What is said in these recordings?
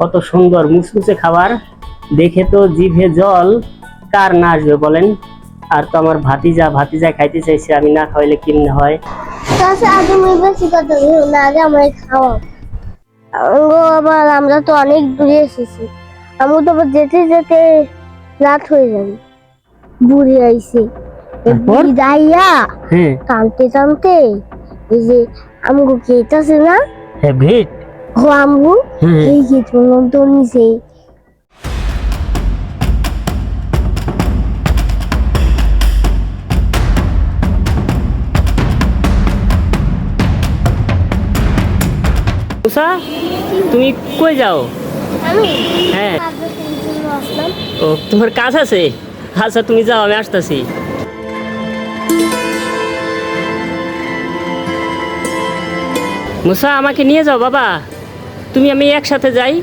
কত সুন্দর মুসমুসে খাবার। দেখে তো জিভে জল। কার না আসবে বলেন? আর তো আমার ভাতিজা ভাতিজা খাইতে চাইছে আমি না খাওয়াইলে কেমনে হয়? আবার আমরা তো অনেক দূরে এসেছি। আমি তো যেতে যেতে রাত হয়ে যাবে। বুড়ি আইছে। হ্যাঁ। টানতে টানতে এই যে আমগো গেট আছে না হ্যাঁ ভিট ও হ্যাঁ এই গেট পর্যন্ত নিছে মুসা তুমি কই যাও? আমি? হ্যাঁ। ও তোমার কাজ আছে? আচ্ছা তুমি যাও আমি আসতেছি। মুসা আমাকে নিয়ে যাও বাবা। তুমি আমি একসাথে যাই।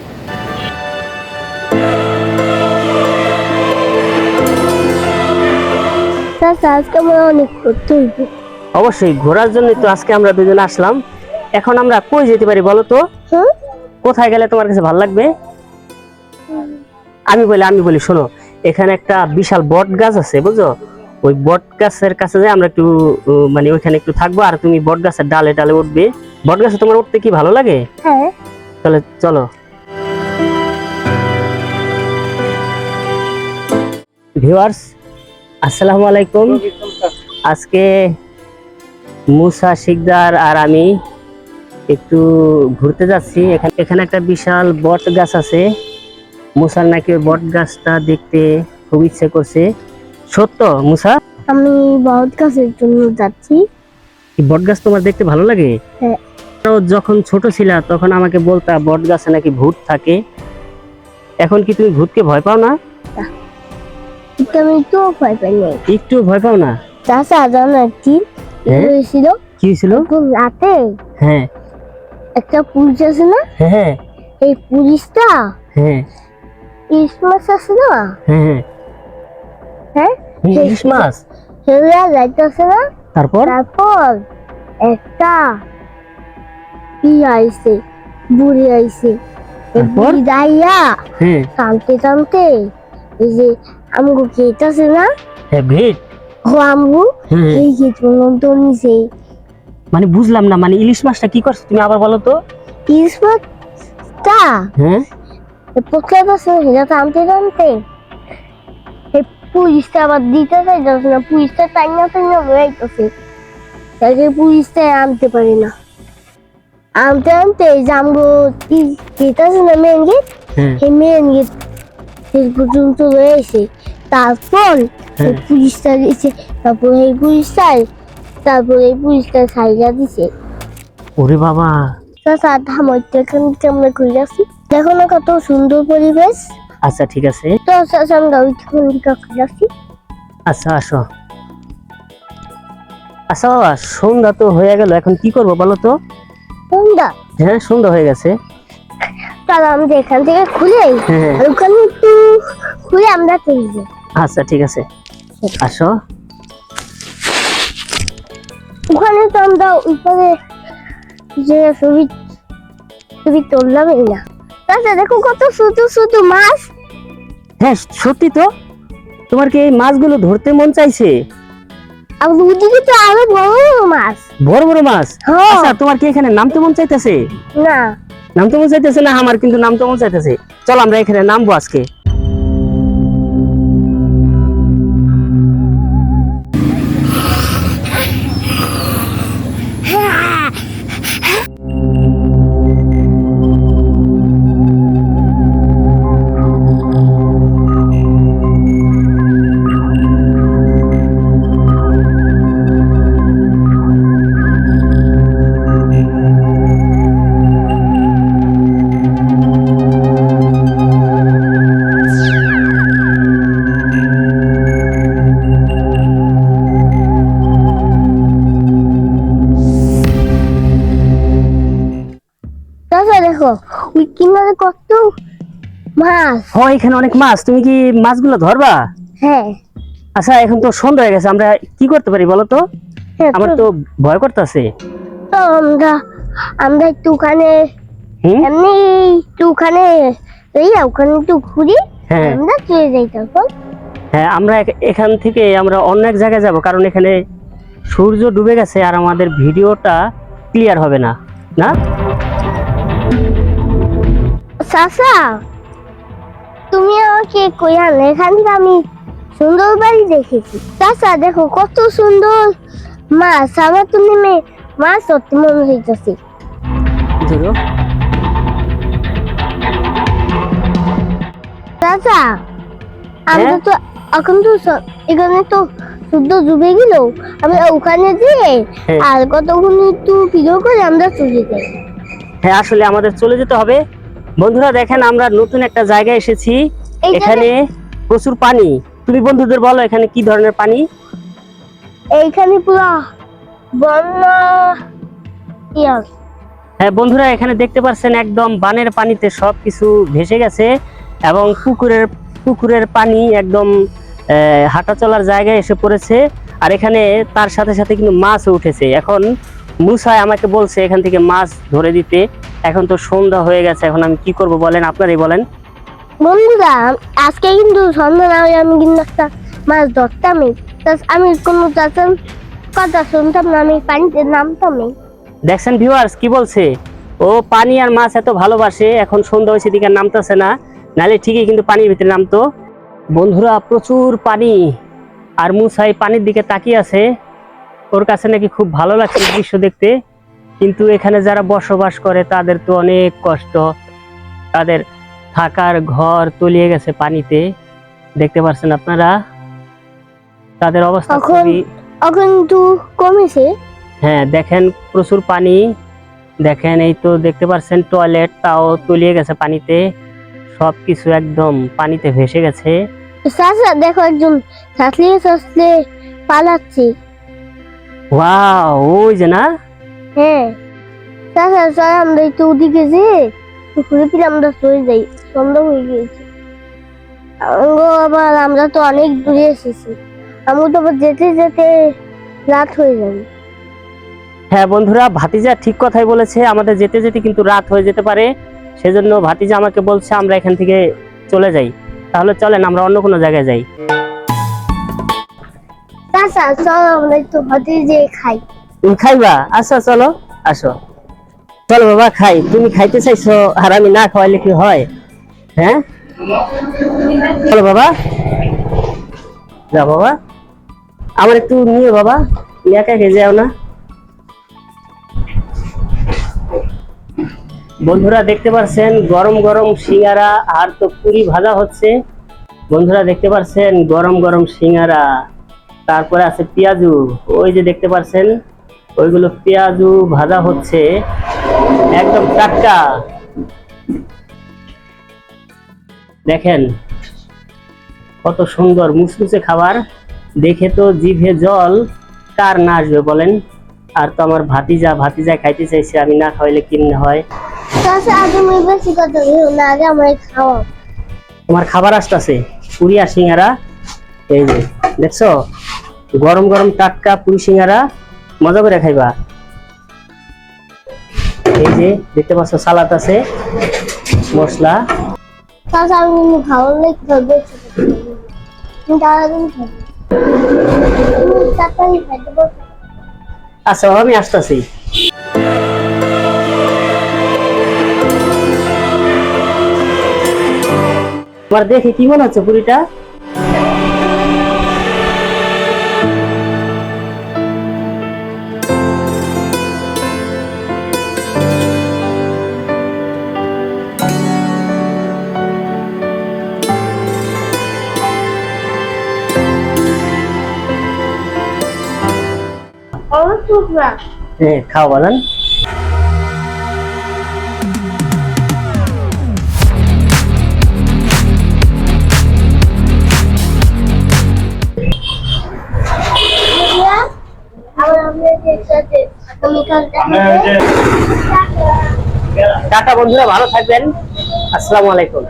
আজকে আমার অনেক অবশ্যই ঘোরার জন্য তো আজকে আমরা দুজন আসলাম। এখন আমরা কই যেতে পারি বলো তো? কোথায় গেলে তোমার কাছে ভালো লাগবে? আমি বলি আমি বলি শোনো এখানে একটা বিশাল বট গাছ আছে বুঝছ? ওই বট গাছের কাছে যাই আমরা একটু মানে ওইখানে একটু থাকব আর তুমি বট গাছের ডালে ডালে উঠবে। বট গাছে তোমার উঠতে কি ভালো লাগে? হ্যাঁ। তাহলে চলো। ভিউয়ার্স আসসালামু আলাইকুম। আজকে মুসা শিকদার আর আমি একটু ঘুরতে যাচ্ছি। এখানে এখানে একটা বিশাল বট গাছ আছে। মুসার নাকি বট গাছটা দেখতে খুব ইচ্ছে করছে। সত্য মুসা? আমি বহুত গাছের জন্য যাচ্ছি। বট গাছ তোমার দেখতে ভালো লাগে? হ্যাঁ। যখন ছোট ছিলা তখন আমাকে বলতা বট গাছে নাকি ভূত থাকে? এখন কি তুমি ভূতকে ভয় পাও না? তো ভয় পাই নাই। একটু ভয় পাও না? জানো হ্যাঁ? হয়েছিল? কি হয়েছিল? রাতে হ্যাঁ। একটা পুলিশ আছে না? হ্যাঁ হ্যাঁ। এই পুলিশটা হ্যাঁ। ক্রিসমাস আছে না? হ্যাঁ হ্যাঁ। হ্যাঁ? মাছ? সেগুলা যাইতেছে না? তারপর? তারপর একটা ই আইছে বুড়ি আইছে। তারপর? দাইয়া হ্যাঁ। টানতে টানতে এই যে আমগো গেট আছে না? হ্যাঁ ভিট ও আমগো হ্যাঁ এই গেট পর্যন্ত নিছে। মানে বুঝলাম না মানে ইলিশ মাছটা কি করছ তুমি আবার বলো তো। ক্রিসমাসটা হ্যাঁ। পোকা বছর সেটা টানতে টানতে পুলিশটা আবার দিতে চাইতেছে না পুলিশটা টাইনা টাইনা বেড়াইতেছে তাকে পুলিশটা আনতে পারে না। আনতে আনতে এই যে আমগো গেট আছে না মেন গেট হ্যাঁ। এই মেন গেট সেই পর্যন্ত রয়েছে তারপর হ্যাঁ। পুলিশটা দিছে তারপর এই পুলিশটাই তারপর এই পুলিশটা সাইজা দিছে। ওরে বাবা। চাচা ধামইতে থেকে আমরা ঘুরে আসি? দেখো না কত সুন্দর পরিবেশ। আচ্ছা ঠিক আছে। তো আমরা থেকে ঘুরে আসি আচ্ছা আসো। আচ্ছা বাবা সন্ধ্যা তো হয়ে গেল এখন কি করব বলো তো? সন্ধ্যা? হ্যাঁ সন্ধ্যা হয়ে গেছে। তাহলে আমরা এখান থেকে খুলে হ্যাঁ। ওখানে একটু খুলে আমরা চলে যাই। আচ্ছা ঠিক আছে। আসো। ওখানে তো আমরা ওইখানে যে ছবি ছবি তুললামই না। চাচা দেখো কত ছোট ছোট মাছ। হ্যাঁ সত্যি তো? তোমার কি এই মাছগুলো ধরতে মন চাইছে? আর ওদিকে তো আরও বড় বড় মাছ। বড় বড় মাছ? হ্যাঁ। আচ্ছা তোমার কি এখানে নামতে মন চাইতেছে? না। নামতে মন চাইতেছে না আমার কিন্তু নামতে মন চাইতেছে। চল আমরা এখানে নামবো আজকে। মাছ হ এখানে অনেক মাছ। তুমি কি মাছগুলো ধরবা? হ্যাঁ। আচ্ছা এখন তো সন্ধ্যা হয়ে গেছে আমরা কি করতে পারি বলো তো? হ্যাঁ আমার তো ভয় করতেছে। তো আমরা আমরা একটু ওখানে এমনি একটু ওখানে এই ওখানে একটু ঘুরি হ্যাঁ। আমরা চলে যাই হ্যাঁ আমরা এখান থেকে আমরা অন্য এক জায়গায় যাব কারণ এখানে সূর্য ডুবে গেছে আর আমাদের ভিডিওটা ক্লিয়ার হবে না। না? চাচা তুমি আমাকে কই আনলে এখান থেকে আমি সুন্দর বাড়ি দেখেছি? চাচা দেখো কত সুন্দর মাছ আমার তো নেমে মাছ ধরতে মনে হইতেছে। ধরো। চাচা আমরা হ্যাঁ? তো এখন তো এখানে তো শুদ্ধ ডুবে গেল। আমি ওখানে যেয়ে হ্যাঁ। আর কতক্ষণ একটু ভিডিও করে আমরা চলে যাই। হ্যাঁ আসলে আমাদের চলে যেতে হবে। বন্ধুরা দেখেন আমরা নতুন একটা জায়গায় এসেছি। এখানে প্রচুর পানি। তুমি বন্ধুদের বলো এখানে কি ধরনের পানি? এইখানে পুরো বন্যা। হ্যাঁ বন্ধুরা এখানে দেখতে পাচ্ছেন একদম বানের পানিতে সবকিছু ভেসে গেছে এবং পুকুরের পুকুরের পানি একদম হাঁটা চলার জায়গায় এসে পড়েছে। আর এখানে তার সাথে সাথে কিন্তু মাছও উঠেছে। এখন মুসাই আমাকে বলছে এখান থেকে মাছ ধরে দিতে। এখন তো সন্ধ্যা হয়ে গেছে এখন আমি কি করব বলেন? আপনারাই বলেন। বন্ধুরা আজকে কিন্তু সন্ধ্যা না হয়ে আমি কিন্তু একটা মাছ ধরতামই। তা আমি কোনো চাচার কথা শুনতাম না আমি পানিতে নামতামই। দেখছেন ভিউয়ার্স কি বলছে? ও পানি আর মাছ এত ভালোবাসে এখন সন্ধ্যা হয়েছে দিকে নামতেছে না। নাহলে ঠিকই কিন্তু পানির ভিতরে নামতো। বন্ধুরা প্রচুর পানি। আর মুসাই পানির দিকে তাকিয়ে আছে। ওর কাছে নাকি খুব ভালো লাগছে দৃশ্য দেখতে। কিন্তু এখানে যারা বসবাস করে তাদের তো অনেক কষ্ট। তাদের থাকার ঘর তলিয়ে গেছে পানিতে। দেখতে পাচ্ছেন আপনারা? তাদের অবস্থা খুবই এখন একটু কমেছে। হ্যাঁ দেখেন প্রচুর পানি। দেখেন এই তো দেখতে পাচ্ছেন টয়লেট তাও তলিয়ে গেছে পানিতে। সবকিছু একদম পানিতে ভেসে গেছে। দেখো একজন পালাচ্ছে। ওয়াও ওই যে না? হ্যাঁ। চাচা আমরা একটু ওদিকে যে ঘুরে ফিরে আমরা চলে যাই। সন্ধ্যা হয়ে গিয়েছে। আবার আমরা তো অনেক দূরে এসেছি। আমি তো যেতে যেতে রাত হয়ে যাবে। হ্যাঁ বন্ধুরা ভাতিজা ঠিক কথাই বলেছে। আমাদের যেতে যেতে কিন্তু রাত হয়ে যেতে পারে। সেজন্য ভাতিজা আমাকে বলছে আমরা এখান থেকে চলে যাই। তাহলে চলেন আমরা অন্য কোনো জায়গায় যাই। চাচা চল আমরা একটু হাতে যে খাই। খাইবা? আচ্ছা চলো, আসো। চলো বাবা, খাই। তুমি খাইতে চাইছো আর আমি না খাওয়াইলে কি হয়? হ্যাঁ? চলো বাবা। যা বাবা। আমার একটু নিয়ে বাবা। একা একা যাও না। বন্ধুরা দেখতে পাচ্ছেন গরম গরম সিঙ্গারা, আর তো পুরি ভাজা হচ্ছে। বন্ধুরা দেখতে পাচ্ছেন গরম গরম সিঙ্গারা। তারপরে আছে পেঁয়াজু। ওই যে দেখতে পাচ্ছেন ওইগুলো পেঁয়াজু ভাজা হচ্ছে একদম টাটকা। দেখেন কত সুন্দর মুচমুচে খাবার। দেখে তো জিভে জল কার না আসবে বলেন? আর তো আমার ভাতিজা ভাতিজা খাইতে চাইছে আমি না খাওয়াইলে কেমনে হয়? তোমার খাবার আসতেছে পুরি আর সিঙ্গারা। এই যে দেখছ? গরম গরম টাটকা পুরি সিঙ্গারা মজা করে খাইবা। এই যে দেখতে পাচ্ছ সালাদ আছে মশলা। আচ্ছা আমি আসতেছি। তোমার দেখে কি মনে হচ্ছে পুরিটা? টুকরা হ্যাঁ খাও। টাটা বন্ধুরা ভালো থাকবেন। আসসালামু আলাইকুম।